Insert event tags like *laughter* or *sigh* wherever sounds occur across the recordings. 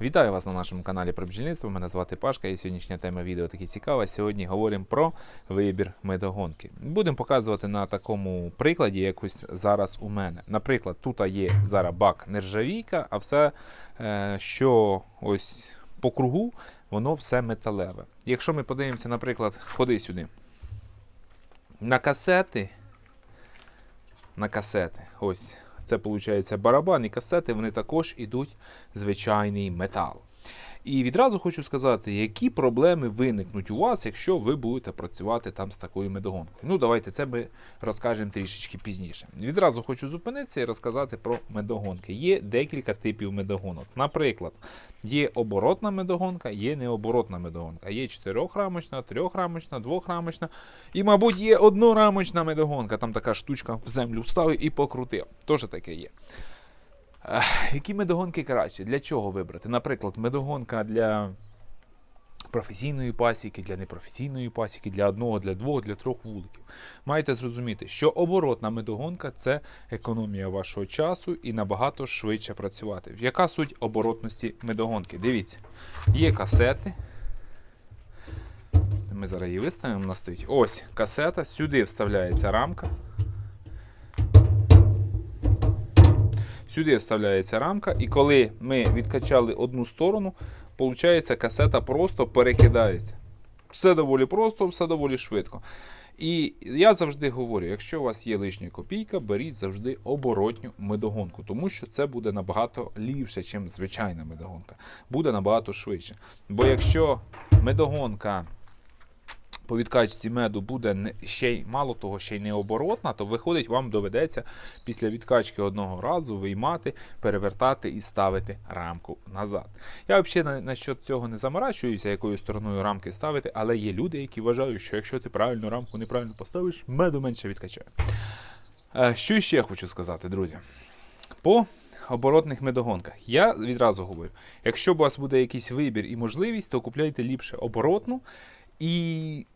Вітаю вас на нашому каналі про бджільництво. Мене звати Пашка і сьогоднішня тема відео таки цікава. Сьогодні говоримо про вибір медогонки. Будемо показувати на такому прикладі, якось зараз у мене. Наприклад, тут є зараз бак нержавійка, а все, е, що ось по кругу, воно все металеве. Якщо ми подивимося, наприклад, ходи сюди. На касети. На касети. Ось це виходить барабан і касети, вони також ідуть звичайний метал. І відразу хочу сказати, які проблеми виникнуть у вас, якщо ви будете працювати там з такою медогонкою. Ну, давайте це ми розкажемо трішечки пізніше. Відразу хочу зупинитися і розказати про медогонки. Є декілька типів медогонок. Наприклад, є оборотна медогонка, є необоротна медогонка. Є чотирьохрамочна, трьохрамочна, двохрамочна. І, мабуть, є однорамочна медогонка. Там така штучка в землю вставив і покрутив. Теж таке є. Які медогонки краще? Для чого вибрати? Наприклад, медогонка для професійної пасіки, для непрофесійної пасіки, для одного, для двох, для трьох вуликів. Маєте зрозуміти, що оборотна медогонка це економія вашого часу і набагато швидше працювати. Яка суть оборотності медогонки? Дивіться, є касети. Ми зараз її виставимо, вона стоїть. Ось касета, сюди вставляється рамка. Сюди вставляється рамка, і коли ми відкачали одну сторону, виходить, касета просто перекидається. Все доволі просто, все доволі швидко. І я завжди говорю: якщо у вас є лишня копійка, беріть завжди оборотню медогонку, тому що це буде набагато ліпше, ніж звичайна медогонка. Буде набагато швидше. Бо якщо медогонка по відкачці меду буде ще й мало того, ще й не оборотна, то виходить, вам доведеться після відкачки одного разу виймати, перевертати і ставити рамку назад. Я взагалі на, що цього не заморачуюся, якою стороною рамки ставити, але є люди, які вважають, що якщо ти правильну рамку неправильно поставиш, меду менше відкачає. Е, Що ще хочу сказати, друзі? По оборотних медогонках. Я відразу говорю: якщо у вас буде якийсь вибір і можливість, то купляйте ліпше оборотну і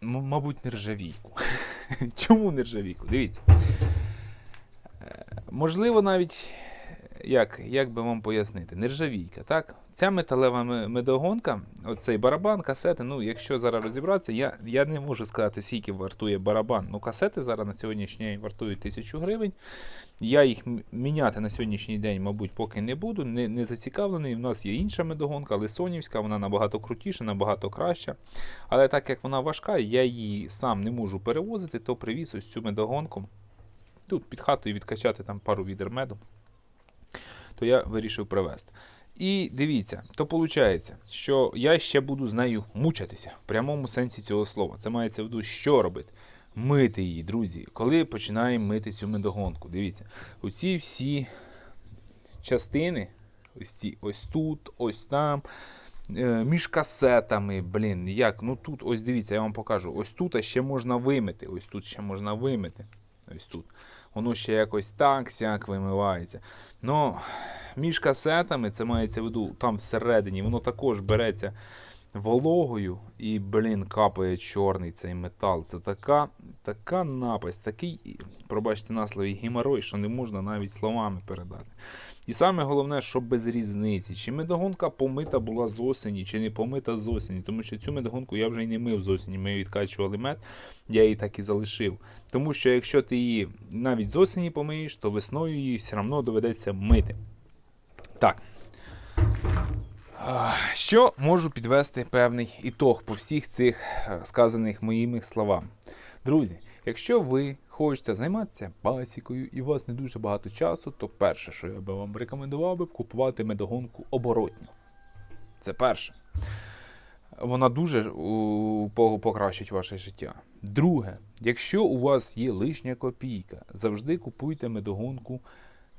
мабуть, нержавійку. *laughs* Чому нержавійку? Дивіться. Е, Можливо, навіть, як, як би вам пояснити, нержавійка, так? Ця металева ме- медогонка, оцей барабан, касети, ну, якщо зараз розібратися, я, я не можу сказати, скільки вартує барабан. Ну, касети зараз на сьогоднішній день вартують тисячу гривень. Я їх міняти на сьогоднішній день, мабуть, поки не буду, не, не зацікавлений. У нас є інша медогонка, лисонівська, вона набагато крутіша, набагато краща. Але так як вона важка, я її сам не можу перевозити, то привіз ось цю медогонку. Тут під хатою відкачати там пару відер меду, то я вирішив привезти. І дивіться, то виходить, що я ще буду з нею мучитися в прямому сенсі цього слова. Це мається в виду, що робити? Мити її, друзі. Коли починаємо мити цю медогонку, дивіться, оці всі частини, ось ці, ось тут, ось там, е, між касетами, блін, як, ну тут, ось дивіться, я вам покажу. Ось тут ще можна вимити, ось тут ще можна вимити. Ось тут. Воно ще якось так сяк вимивається. Ну, між касетами, це мається в виду, там всередині, воно також береться вологою і, блін, капає чорний цей метал. Це така, така напасть, такий, пробачте на слові, геморой, що не можна навіть словами передати. І саме головне, що без різниці, чи медогонка помита була з осені, чи не помита з осені. Тому що цю медогонку я вже й не мив з осені. Ми відкачували мед, я її так і залишив. Тому що якщо ти її навіть з осені помиєш, то весною її все одно доведеться мити. Так. Що можу підвести певний ітог по всіх цих е, сказаних моїми словам. Друзі, якщо ви хочете займатися пасікою і у вас не дуже багато часу, то перше, що я би вам рекомендував би, купувати медогонку оборотню. Це перше. Вона дуже покращить ваше життя. Друге, якщо у вас є лишня копійка, завжди купуйте медогонку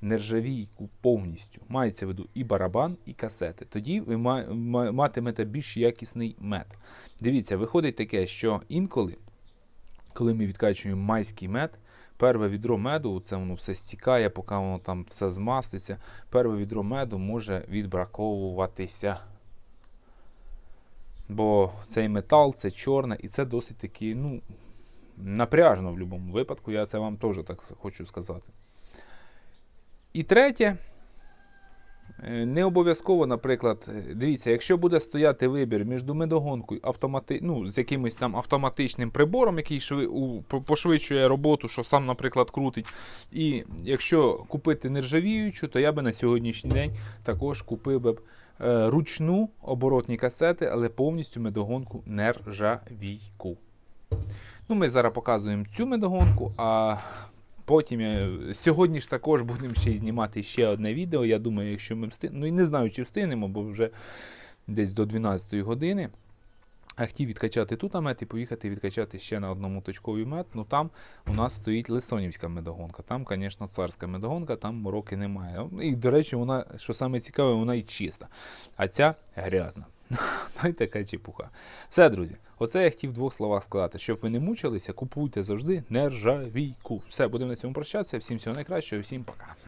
нержавійку повністю. Мається в виду і барабан, і касети. Тоді ви ма- ма- матимете більш якісний мед. Дивіться, виходить таке, що інколи, коли ми відкачуємо майський мед, перве відро меду, це воно все стікає, поки воно там все змаститься. Перве відро меду може відбраковуватися. Бо цей метал, це чорне, і це досить таки, ну, напряжно в будь-якому випадку, я це вам теж так хочу сказати. І третє, Е, Не обов'язково, наприклад, е, дивіться, якщо буде стояти вибір між медогонкою автомати... ну, з якимось там автоматичним прибором, який шви... пошвидшує роботу, що сам, наприклад, крутить. І якщо купити нержавіючу, то я би на сьогоднішній день також купив би е, ручну оборотні касети, але повністю медогонку нержавійку. Ну, ми зараз показуємо цю медогонку, а потім я... сьогодні ж також будемо ще знімати ще одне відео. Я думаю, якщо ми встигнемо. Ну і не знаю, чи встигнемо, бо вже десь до 12 години. А хотів відкачати тут мед і поїхати відкачати ще на одному точковий мед. Ну там у нас стоїть Лисонівська медогонка. Там, звісно, царська медогонка, там мороки немає. І, до речі, вона, що саме цікаве, вона і чиста. А ця грязна. Та й така чепуха. Все, друзі, оце я хотів в двох словах сказати. Щоб ви не мучилися, купуйте завжди нержавійку. Все, будемо на цьому прощатися. Всім всього найкращого, всім пока.